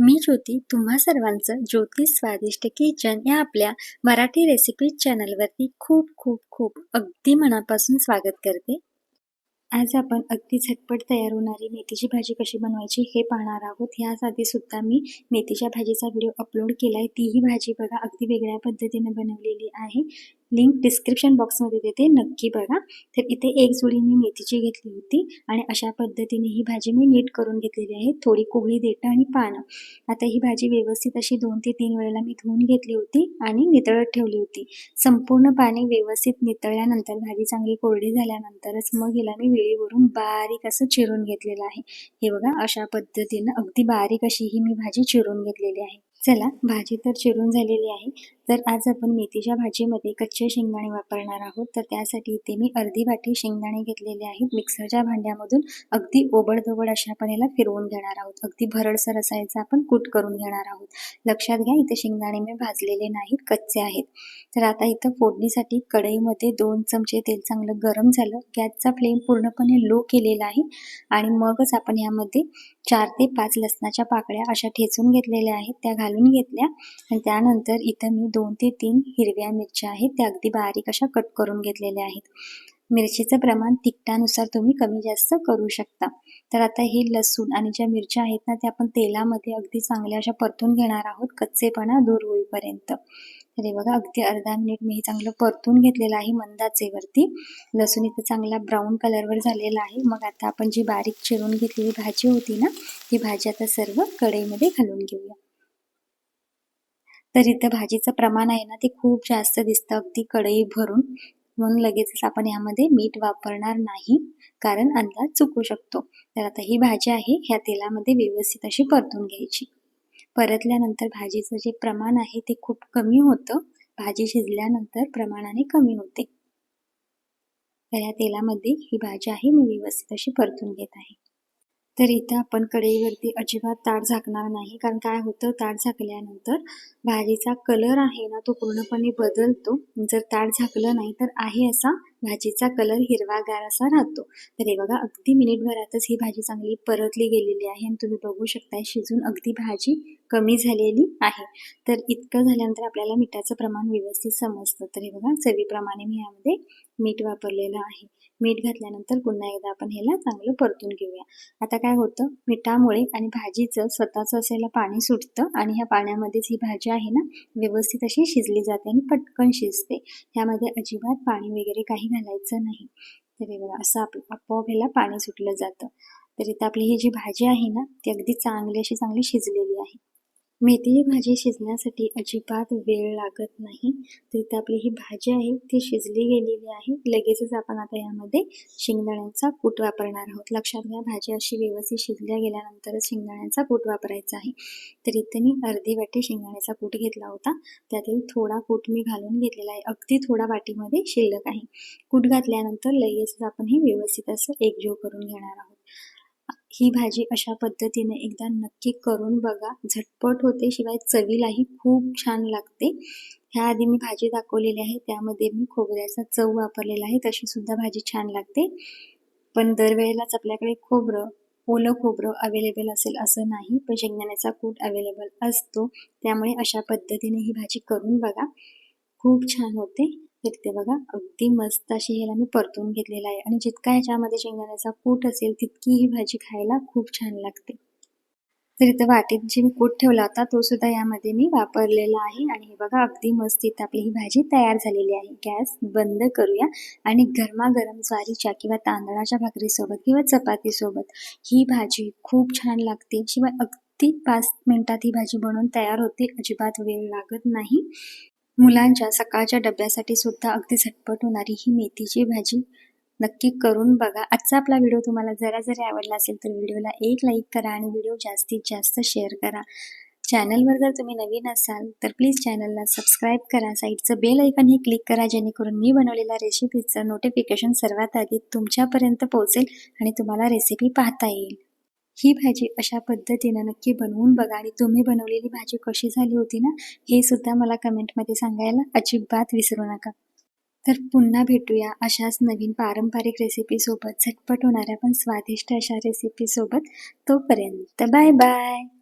मी ज्योती तुम्हा सर्वांचं ज्योती स्वादिष्ट किचन या आपल्या मराठी रेसिपी चॅनलवरती खूप खूप खूप अगदी मनापासून स्वागत करते. आज आपण अगदी झटपट तयार होणारी मेथीची भाजी कशी बनवायची हे पाहणार आहोत. ह्यासाठी सुद्धा मी मेथीच्या भाजीचा व्हिडिओ अपलोड केला आहे तीही भाजी बघा अगदी वेगळ्या पद्धतीने बनवलेली आहे. लिंक डिस्क्रिप्शन बॉक्समध्ये देते नक्की बघा. तर इथे एक जोडी मी मेथीची घेतली होती आणि अशा पद्धतीने ही भाजी मी नीट करून घेतलेली आहे थोडी कोवळी देठं आणि पानं. आता ही भाजी व्यवस्थित अशी दोन ते तीन वेळेला मी धुवून घेतली होती आणि नितळत ठेवली होती. संपूर्ण पाणी व्यवस्थित नितळल्यानंतर भाजी चांगली कोरडी झाल्यानंतरच मग हिला मी वेळीवरून बारीक असं चिरून घेतलेलं आहे. हे बघा अशा पद्धतीनं अगदी बारीक अशी ही मी भाजी चिरून घेतलेली आहे. चला भाजी तर चिरून झालेली आहे. तर आज आपण मेथीच्या भाजीमध्ये कच्चे शेंगदाणे वापरणार आहोत. तर त्यासाठी इथे मी अर्धी वाटी शेंगदाणे घेतलेले आहेत. मिक्सरच्या भांड्यामधून अगदी ओबडधोबड अशा आपण याला फिरवून घेणार आहोत. अगदी भरडसर असायचं आपण कूट करून घेणार आहोत. लक्षात घ्या इथे शेंगदाणे मी भाजलेले नाहीत कच्चे आहेत. तर आता इथं फोडणीसाठी कढईमध्ये दोन चमचे तेल चांगलं गरम झालं. गॅसचा फ्लेम पूर्णपणे लो केलेला आहे आणि मगच आपण यामध्ये चार ते पाच लसणाच्या पाकळ्या अशा ठेचून घेतलेल्या आहेत. त्या घालून घेतल्या आणि त्यानंतर इथं मी दोन ते तीन हिरव्या मिरच्या आहेत. त्या अगदी बारीक अशा कट करून घेतलेल्या आहेत. मिरचीचं प्रमाण तिखटानुसार तुम्ही कमी जास्त करू शकता. तर आता हे लसूण आणि ज्या मिरच्या आहेत ना त्या आपण तेलामध्ये अगदी चांगल्या अशा परतून घेणार आहोत. कच्चेपणा दूर होईपर्यंत. तर हे बघा अगदी अर्धा मिनिट मी हे चांगलं परतून घेतलेलं आहे मंदाचेवरती लसूण इथं चांगला ब्राऊन कलरवर झालेला आहे. मग आता आपण जी बारीक चिरून घेतलेली भाजी होती ना ती भाजी आता सर्व कढईमध्ये घालून घेऊया. तर इथं भाजीचं प्रमाण आहे ना ते खूप जास्त दिसतं. अगदी कढई भरून. म्हणून लगेचच आपण यामध्ये मीठ वापरणार नाही. कारण अंदाज चुकू शकतो. तर आता ही भाजी आहे ह्या तेलामध्ये व्यवस्थित अशी परतून घ्यायची. परतल्यानंतर भाजीचं जे प्रमाण आहे ते खूप कमी होतं. भाजी शिजल्यानंतर प्रमाणाने कमी होते. तर या तेलामध्ये ही भाजी आहे मी व्यवस्थित अशी परतून घेत आहे. तर इथं आपण कढईवरती अजिबात ताट झाकणार नाही. कारण काय होतं? ताट झाकल्यानंतर भाजीचा कलर आहे ना तो पूर्णपणे बदलतो. जर ताट झाकलं नाही तर आहे असा भाजीचा कलर हिरवागार असा राहतो. तर हे बघा अगदी मिनिटभरातच ही भाजी चांगली परतली गेलेली आहे आणि तुम्ही बघू शकताय शिजून अगदी भाजी कमी झालेली आहे. तर इतकं झाल्यानंतर आपल्याला मिठाचं प्रमाण व्यवस्थित समजतं. तर हे बघा चवीप्रमाणे मी यामध्ये मीठ वापरलेलं आहे. मीठ घातल्यानंतर पुन्हा एकदा आपण ह्याला चांगलं परतून घेऊया. आता काय होतं? मिठामुळे आणि भाजीचं स्वतःचं असायला पाणी सुटतं आणि ह्या पाण्यामध्येच ही भाजी आहे ना व्यवस्थित अशी शिजली जाते आणि पटकन शिजते. ह्यामध्ये अजिबात पाणी वगैरे काही घालायचं नाही. तर बघा असं आप आपोआप ह्याला पाणी सुटलं जातं. तर इथं आपली ही जी भाजी आहे ना ती अगदी चांगली अशी चांगली शिजलेली आहे. मेथीची भाजी शिजण्यासाठी अजिबात वेळ लागत नाही. तर इथे आपली ही भाजी आहे ती शिजली गेलेली आहे. लगेचच आपण आता यामध्ये शेंगदाण्यांचा कूट वापरणार आहोत. लक्षात घ्या भाजी अशी व्यवस्थित शिजल्या गेल्यानंतरच शेंगदाण्यांचा कूट वापरायचा आहे. तर इथे मी अर्धी वाटी शेंगदाण्याचा कूट घेतला होता. त्यातील थोडा कूट मी घालून घेतलेला आहे. अगदी थोडा वाटीमध्ये शिल्लक आहे. कूट घातल्यानंतर लगेचच आपण हे व्यवस्थित असं एकजीव करून घेणार आहोत. ही भाजी अशा पद्धतीने एकदा नक्की करून बघा. झटपट होते शिवाय चवीलाही खूप छान लागते. ह्या आधी मी भाजी दाखवलेली आहे त्यामध्ये मी खोबऱ्याचा चव वापरलेला आहे तशी सुद्धा भाजी छान लागते. पण दरवेळेलाच आपल्याकडे खोबरं ओलं खोबरं अवेलेबल असेल असं नाही पण शेंगदाण्याचा कूट अवेलेबल असतो. त्यामुळे अशा पद्धतीने ही भाजी करून बघा. खूप छान होते. तर बघा. अगदी मस्त अशी ह्याला मी परतून घेतलेला आहे. आणि जितका ह्याच्यामध्ये शेंगदाण्याचा कूट असेल तितकी ही भाजी खायला खूप छान लागते. तर इथं वाटीत जे मी कूट ठेवला होता तो सुद्धा यामध्ये मी वापरलेला आहे. आणि हे बघा अगदी मस्त इथं आपली ही भाजी तयार झालेली आहे. गॅस बंद करूया. आणि गरमागरम ज्वारीच्या किंवा तांदळाच्या भाकरीसोबत किंवा चपातीसोबत ही भाजी खूप छान लागते. शिवाय अगदी पाच मिनिटात ही भाजी बनवून तयार होते. अजिबात वेळ लागत नाही. मुलांच्या सकाळच्या डब्यासाठी सुद्धा अगदी झटपट होणारी ही मेथीची भाजी नक्की करून बघा. आजचा आपला व्हिडिओ तुम्हाला जरा जरी आवडला असेल तर व्हिडिओला एक लाईक करा आणि व्हिडिओ जास्तीत जास्त शेअर करा. चॅनलवर जर तुम्ही नवीन असाल तर प्लीज चॅनलला सबस्क्राईब करा. साईडचं बेल ऐकनही क्लिक करा जेणेकरून मी बनवलेल्या रेसिपीचं नोटिफिकेशन सर्वात आधी तुमच्यापर्यंत पोहोचेल आणि तुम्हाला रेसिपी पाहता येईल. ही भाजी अशा पद्धतीनं नक्की बनवून बघा. आणि तुम्ही बनवलेली भाजी कशी झाली होती ना हे सुद्धा मला कमेंटमध्ये सांगायला अजिबात विसरू नका. तर पुन्हा भेटूया अशाच नवीन पारंपरिक रेसिपीसोबत झटपट होणाऱ्या पण स्वादिष्ट अशा रेसिपीसोबत तोपर्यंत. Bye bye